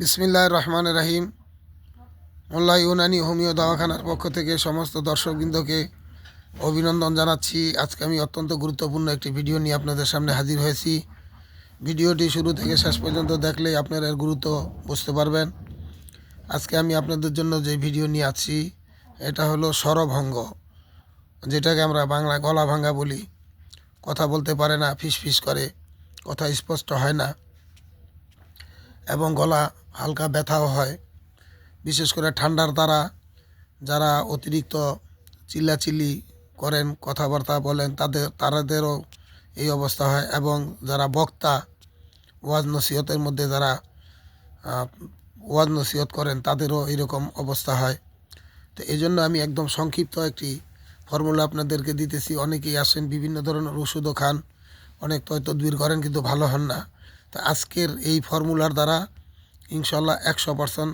বিসমিল্লাহ রহমান রাহিম। মোল্লা ইউনানি হোমিও দাওয়াখানার পক্ষ থেকে সমস্ত দর্শকবৃন্দকে অভিনন্দন জানাচ্ছি। আজকে আমি অত্যন্ত গুরুত্বপূর্ণ একটি ভিডিও নিয়ে আপনাদের সামনে হাজির হয়েছি। ভিডিওটি শুরু থেকে শেষ পর্যন্ত দেখলেই আপনারা এর গুরুত্ব বুঝতে পারবেন। আজকে আমি আপনাদের জন্য যে ভিডিও নিয়ে আছি এটা হলো স্বরভঙ্গ, যেটাকে আমরা বাংলা গলা ভাঙ্গা বলি। কথা বলতে পারে না ফিস ফিস করে, কথা স্পষ্ট হয় না। এবং গলা হালকা ব্যথাও হয়। বিশেষ করে ঠান্ডার দ্বারা যারা অতিরিক্ত চিল্লাচিল্লি করেন, কথাবার্তা বলেন, তাদের তাদেরও এই অবস্থা হয় এবং যারা বক্তা, ওয়াজ নসিহতের মধ্যে যারা ওয়াজ নসিহত করেন, তাদেরও এরকম অবস্থা হয়। তো এই জন্য আমি একদম সংক্ষিপ্ত একটি ফর্মুলা আপনাদেরকে দিতেছি। অনেকেই আসেন, বিভিন্ন ধরনের ওষুধও খান, অনেক তদবির করেন, কিন্তু ভালো হন না। তো আজকের এই ফর্মুলার দ্বারা ইনশাল্লাহ একশো পার্সেন্ট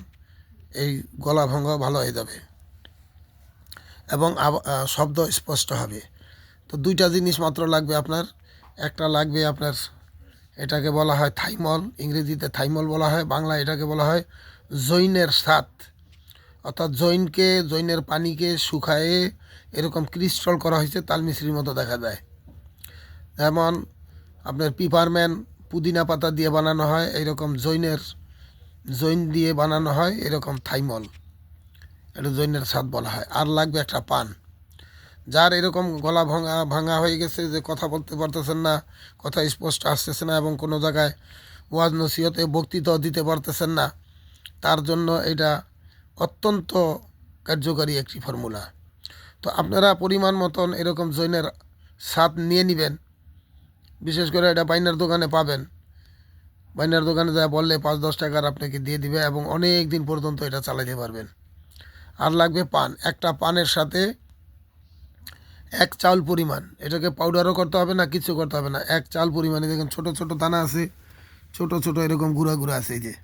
এই গলা ভঙ্গ ভালো হয়ে যাবে এবং শব্দ স্পষ্ট হবে। তো দুইটা জিনিস মাত্র লাগবে আপনার। একটা লাগবে আপনার এটাকে বলা হয় থাইমল, ইংরেজিতে থাইমল বলা হয় বাংলা এটাকে বলা হয় জৈনের সাত অর্থাৎ জৈনকে, জৈনের পানিকে শুকায়ে এরকম ক্রিস্টল করা হয়েছে তালমিশ্রির মতো দেখা যায়। যেমন আপনার পিপারম্যান পুদিনা পাতা দিয়ে বানানো হয়, এরকম জৈনের, জৈন দিয়ে বানানো হয়, এরকম থাইমল। এটা জৈনের স্বাদ বলা হয়। আর লাগবে একটা পান। যার এরকম গলা ভাঙা ভাঙা হয়ে গেছে যে কথা বলতে পারতেছেন না, কথা স্পষ্ট আসতেছে না এবং কোনো জায়গায় ওয়াজ নসিহতে বক্তৃতাও দিতে পারতেছেন না, তার জন্য এটা অত্যন্ত কার্যকারী একটি ফর্মুলা। তো আপনারা পরিমাণ মতন এরকম জৈনের স্বাদ নিয়ে নেবেন। বিশেষ করে এটা বাইনার দোকানে পাবেন। বাইনার দোকানে যা বললে পাঁচ, দশ টাকার আপনাকে দিয়ে দিবে এবং অনেক দিন পর্যন্ত এটা চালাতে পারবেন। আর লাগবে পান। একটা পানের সাথে এক চাল পরিমাণ। এটাকে পাউডারও করতে হবে না, কিছু করতে হবে না। এক চাল পরিমাণে দেখুন ছোট ছোট দানা আছে, ছোট ছোট এরকম গুঁড়া গুঁড়া আছে যে।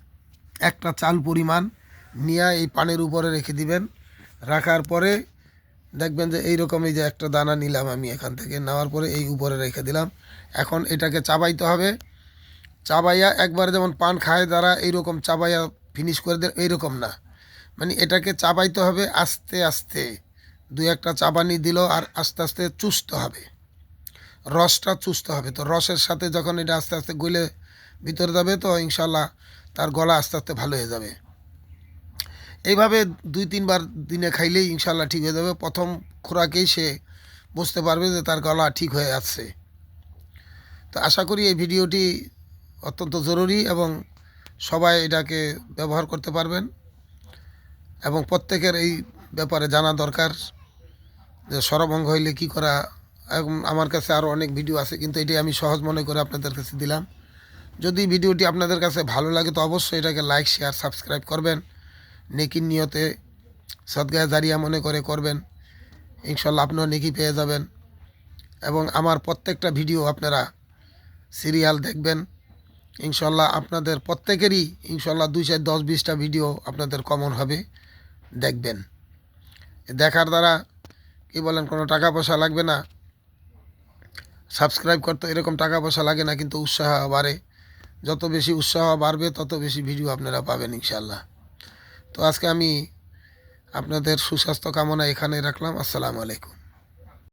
একটা চাল পরিমাণ নিয়ে এই পানের উপরে রেখে দিবেন। রাখার পরে দেখবেন যে এইরকম এই যে একটা দানা নিলাম আমি এখান থেকে। নেওয়ার পরে এই উপরে রেখে দিলাম। এখন এটাকে চাবাইতে হবে। চাবাইয়া একবার যেমন পান খায় তারা এইরকম চাবাইয়া ফিনিশ করে দেয় এইরকম না। মানে এটাকে চাবাইতে হবে আস্তে আস্তে। দুই একটা চাবানি দিল আর আস্তে আস্তে চুষতে হবে। রসটা চুষতে হবে। তো রসের সাথে যখন এটা আস্তে আস্তে গলে ভিতরে যাবে তো ইনশাল্লাহ তার গলা আস্তে আস্তে ভালো হয়ে যাবে। এইভাবে দুই, তিনবার দিনে খাইলেই ইনশাল্লাহ ঠিক হয়ে যাবে। প্রথম খোরাকেই সে বুঝতে পারবে যে তার গলা ঠিক হয়ে আসছে তো আশা করি এই ভিডিওটি অত্যন্ত জরুরি এবং সবাই এটাকে ব্যবহার করতে পারবেন এবং প্রত্যেকের এই ব্যাপারে জানা দরকার যে সরভঙ্গ হইলে কি করা, এবং আমার কাছে আরও অনেক ভিডিও আছে, কিন্তু এটি আমি সহজ মনে করে আপনাদের কাছে দিলাম। যদি ভিডিওটি আপনাদের কাছে ভালো লাগে তো অবশ্যই এটাকে লাইক, শেয়ার, সাবস্ক্রাইব করবেন। নেকির নিয়তে সদগায় জারিয়া মনে করে করবেন। ইনশাল্লাহ আপনিও নেকি পেয়ে যাবেন। এবং আমার প্রত্যেকটা ভিডিও আপনারা সিরিয়াল দেখবেন। ইনশাল্লাহ আপনাদের প্রত্যেকেরই ইনশাল্লাহ দুই চার দশ বিশটা ভিডিও আপনাদের কমন হবে দেখবেন। দেখার দ্বারা কি বলেন, কোনো টাকা পয়সা লাগবে না। সাবস্ক্রাইব করতে এরকম টাকা পয়সা লাগে না, কিন্তু উৎসাহ বাড়ে। যত বেশি উৎসাহ বাড়বে, তত বেশি ভিডিও আপনারা পাবেন ইনশাল্লাহ তো আজকে আমি আপনাদের সুস্বাস্থ্য কামনা এখানে রাখলাম। আসসালামু আলাইকুম।